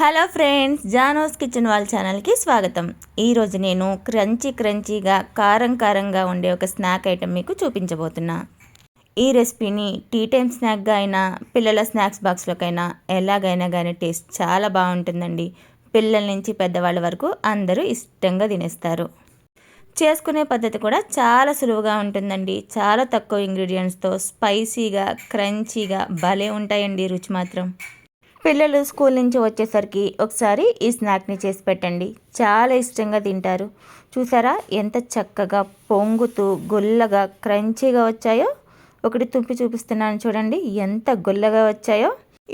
Hello friends జానోస్ kitchen వాళ్ళ ఛానల్కి స్వాగతం. ఈరోజు నేను క్రంచీ క్రంచీగా కారం కారంగా ఉండే ఒక స్నాక్ ఐటెం మీకు చూపించబోతున్నా. ఈ రెసిపీని టీ టైం స్నాక్గా అయినా పిల్లల స్నాక్స్ బాక్స్లోకైనా ఎలాగైనా కానీ టేస్ట్ చాలా బాగుంటుందండి. పిల్లల నుంచి పెద్దవాళ్ళ వరకు అందరూ ఇష్టంగా తినేస్తారు. చేసుకునే పద్ధతి కూడా చాలా సులువుగా ఉంటుందండి. చాలా తక్కువ ఇంగ్రీడియంట్స్తో స్పైసీగా క్రంచీగా భలే ఉంటాయండి రుచి మాత్రం. పిల్లలు స్కూల్ నుంచి వచ్చేసరికి ఒకసారి ఈ స్నాక్ని చేసి పెట్టండి. చాలా ఇష్టంగా తింటారు. చూసారా? ఎంత చక్కగా పొంగుతూ గుల్లగా క్రంచీగా వచ్చాయో? ఒకటి తుంపి చూపిస్తున్నాను చూడండి. ఎంత గుల్లగా వచ్చాయో?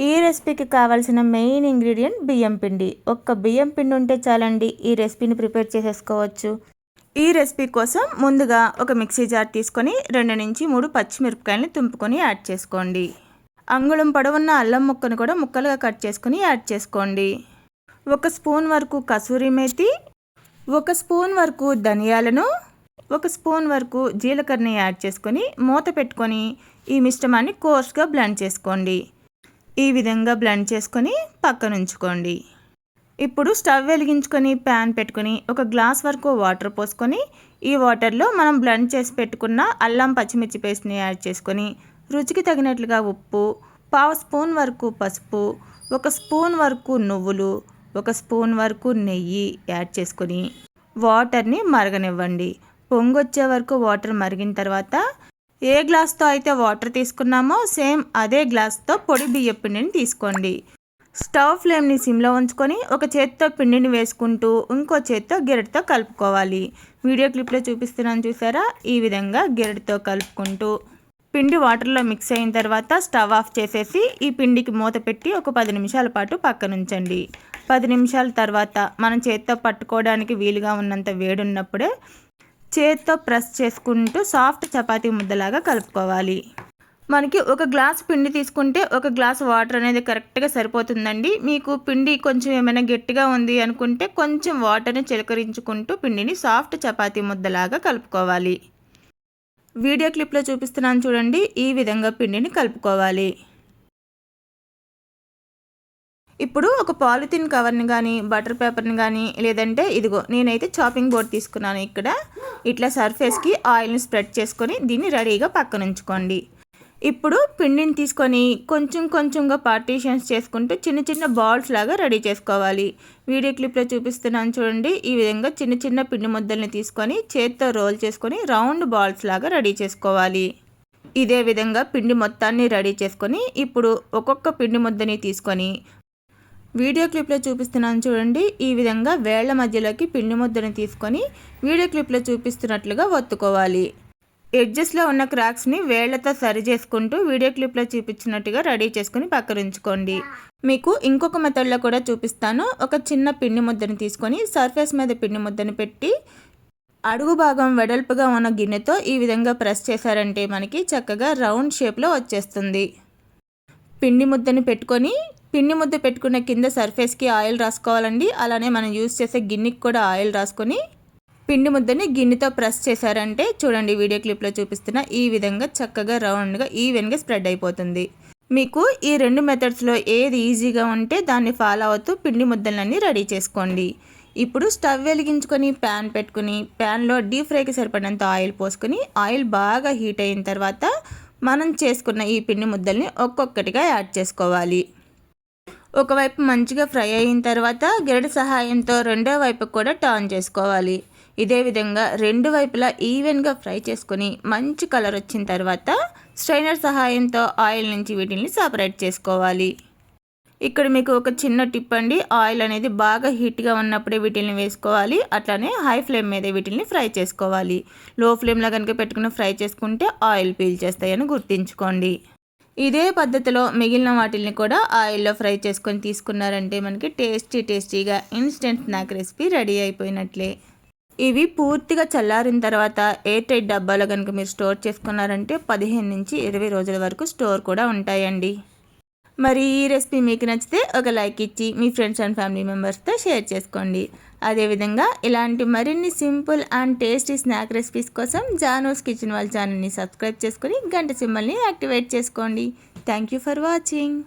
ఈ రెసిపీకి కావాల్సిన మెయిన్ ఇంగ్రీడియంట్ బియ్యం పిండి. ఒక్క బియ్యం పిండి ఉంటే చాలండి ఈ రెసిపీని ప్రిపేర్ చేసేసుకోవచ్చు. ఈ రెసిపీ కోసం ముందుగా ఒక మిక్సీ జార్ తీసుకొని రెండు నుంచి మూడు పచ్చిమిరపకాయలని తుంపుకొని యాడ్ చేసుకోండి. అంగుళం పొడవున్న అల్లం ముక్కను కూడా ముక్కలుగా కట్ చేసుకుని యాడ్ చేసుకోండి. ఒక స్పూన్ వరకు కసూరి మేతి ఒక స్పూన్ వరకు ధనియాలను ఒక స్పూన్ వరకు జీలకర్రని యాడ్ చేసుకొని మూత పెట్టుకొని ఈ మిశ్రమాన్ని కోర్స్గా బ్లెండ్ చేసుకోండి. ఈ విధంగా బ్లెండ్ చేసుకొని పక్కనుంచుకోండి ఇప్పుడు స్టవ్ వెలిగించుకొని ప్యాన్ పెట్టుకొని ఒక గ్లాస్ వరకు వాటర్ పోసుకొని ఈ వాటర్లో మనం బ్లెండ్ చేసి పెట్టుకున్న అల్లం పచ్చిమిర్చి పేస్ట్ని యాడ్ చేసుకొని రుచికి తగినట్లుగా ఉప్పు పావు స్పూన్ వరకు పసుపు ఒక స్పూన్ వరకు నువ్వులు ఒక స్పూన్ వరకు నెయ్యి యాడ్ చేసుకొని వాటర్ని మరగనివ్వండి. పొంగొచ్చే వరకు వాటర్ మరిగిన తర్వాత ఏ గ్లాస్తో అయితే వాటర్ తీసుకున్నామో సేమ్ అదే గ్లాస్తో పొడి బియ్య పిండిని తీసుకోండి. స్టవ్ ఫ్లేమ్ని సిమ్లో ఉంచుకొని ఒక చేత్తో పిండిని వేసుకుంటూ ఇంకో చేత్తో గిరటితో కలుపుకోవాలి. వీడియో క్లిప్లో చూపిస్తున్నాను చూసారా? ఈ విధంగా గిరటితో కలుపుకుంటూ పిండి వాటర్లో మిక్స్ అయిన తర్వాత స్టవ్ ఆఫ్ చేసేసి ఈ పిండికి మూత పెట్టి ఒక పది నిమిషాల పాటు పక్కనుంచండి. పది నిమిషాల తర్వాత మనం చేత్తో పట్టుకోవడానికి వీలుగా ఉన్నంత వేడున్నప్పుడే చేత్తో ప్రెస్ చేసుకుంటూ సాఫ్ట్ చపాతీ ముద్దలాగా కలుపుకోవాలి. మనకి ఒక గ్లాస్ పిండి తీసుకుంటే ఒక గ్లాస్ వాటర్ అనేది కరెక్ట్గా సరిపోతుందండి. మీకు పిండి కొంచెం ఏమైనా గట్టిగా ఉంది అనుకుంటే కొంచెం వాటర్ని చిలకరించుకుంటూ పిండిని సాఫ్ట్ చపాతీ ముద్దలాగా కలుపుకోవాలి. వీడియో క్లిప్లో చూపిస్తున్నాను చూడండి. ఈ విధంగా పిండిని కలుపుకోవాలి. ఇప్పుడు ఒక పాలిథిన్ కవర్ని కానీ బటర్ పేపర్ని కానీ లేదంటే ఇదిగో నేనైతే చాపింగ్ బోర్డ్ తీసుకున్నాను ఇక్కడ. ఇట్లా సర్ఫేస్కి ఆయిల్ని స్ప్రెడ్ చేసుకొని దీన్ని రెడీగా పక్కన ఉంచుకోండి ఇప్పుడు పిండిని తీసుకొని కొంచెం కొంచెంగా పార్టీషన్స్ చేసుకుంటూ చిన్న చిన్న బాల్స్ లాగా రెడీ చేసుకోవాలి. వీడియో క్లిప్లో చూపిస్తున్నాను చూడండి. ఈ విధంగా చిన్న చిన్న పిండి ముద్దల్ని తీసుకొని చేత్తో రోల్ చేసుకొని రౌండ్ బాల్స్ లాగా రెడీ చేసుకోవాలి. ఇదే విధంగా పిండి మొత్తాన్ని రెడీ చేసుకొని ఇప్పుడు ఒక్కొక్క పిండి ముద్దని తీసుకొని వీడియో క్లిప్లో చూపిస్తున్నాను చూడండి. ఈ విధంగా వేళ్ళ మధ్యలోకి పిండి ముద్దని తీసుకొని వీడియో క్లిప్లో చూపిస్తున్నట్లుగా ఒత్తుకోవాలి. ఎడ్జెస్లో ఉన్న క్రాక్స్ని వేళ్ళతో సరి చేసుకుంటూ వీడియో క్లిప్లో చూపించినట్టుగా రెడీ చేసుకుని పక్కన ఉంచుకోండి మీకు ఇంకొక మెథడ్లో కూడా చూపిస్తాను. ఒక చిన్న పిండి ముద్దను తీసుకొని సర్ఫేస్ మీద పిండి ముద్దను పెట్టి అడుగు భాగం వెడల్పుగా ఉన్న గిన్నెతో ఈ విధంగా ప్రెస్ చేశారంటే మనకి చక్కగా రౌండ్ షేప్లో వచ్చేస్తుంది. పిండి ముద్దను పెట్టుకొని పిండి ముద్ద పెట్టుకున్న కింద సర్ఫేస్కి ఆయిల్ రాసుకోవాలండి. అలానే మనం యూస్ చేసే గిన్నెకి కూడా ఆయిల్ రాసుకొని పిండి ముద్దని గిన్నెతో ప్రెస్ చేశారంటే చూడండి వీడియో క్లిప్లో చూపిస్తున్న ఈ విధంగా చక్కగా రౌండ్గా ఈవెన్గా స్ప్రెడ్ అయిపోతుంది. మీకు ఈ రెండు మెథడ్స్లో ఏది ఈజీగా ఉంటే దాన్ని ఫాలో అవుతూ పిండి ముద్దలన్నీ రెడీ చేసుకోండి. ఇప్పుడు స్టవ్ వెలిగించుకొని ప్యాన్ పెట్టుకుని ప్యాన్లో డీప్ ఫ్రైకి సరిపడినంత ఆయిల్ పోసుకొని ఆయిల్ బాగా హీట్ అయిన తర్వాత మనం చేసుకున్న ఈ పిండి ముద్దల్ని ఒక్కొక్కటిగా యాడ్ చేసుకోవాలి. ఒకవైపు మంచిగా ఫ్రై అయిన తర్వాత గరిడ సహాయంతో రెండో వైపు కూడా టర్న్ చేసుకోవాలి. ఇదే విధంగా రెండు వైపులా ఈవెన్గా ఫ్రై చేసుకొని మంచి కలర్ వచ్చిన తర్వాత స్ట్రైనర్ సహాయంతో ఆయిల్ నుంచి వీటిని సపరేట్ చేసుకోవాలి. ఇక్కడ మీకు ఒక చిన్న టిప్ అండి. ఆయిల్ అనేది బాగా హీట్గా ఉన్నప్పుడే వీటిని వేసుకోవాలి. అట్లానే హై ఫ్లేమ్ మీద వీటిని ఫ్రై చేసుకోవాలి. లో ఫ్లేమ్లో కనుక పెట్టుకుని ఫ్రై చేసుకుంటే ఆయిల్ పీల్చేస్తాయని గుర్తుంచుకోండి. ఇదే పద్ధతిలో మిగిలిన వాటిని కూడా ఆయిల్లో ఫ్రై చేసుకొని తీసుకున్నారంటే మనకి టేస్టీ టేస్టీగా ఇన్స్టెంట్ స్నాక్ రెసిపీ రెడీ అయిపోయినట్లే. ఇవి పూర్తిగా చల్లారిన తర్వాత ఎయిర్ టైట్ డబ్బాలో కనుక మీరు స్టోర్ చేసుకున్నారంటే పదిహేను నుంచి ఇరవై రోజుల వరకు స్టోర్ కూడా ఉంటాయండి. మరి ఈ రెసిపీ మీకు నచ్చితే ఒక లైక్ ఇచ్చి మీ ఫ్రెండ్స్ అండ్ ఫ్యామిలీ మెంబర్స్తో షేర్ చేసుకోండి. అదేవిధంగా ఇలాంటి మరిన్ని simple and tasty snack recipes కోసం జానోస్ కిచెన్ వాళ్ళ ఛానల్ని సబ్స్క్రైబ్ చేసుకొని గంట సింబల్ని యాక్టివేట్ చేసుకోండి. Thank you for watching.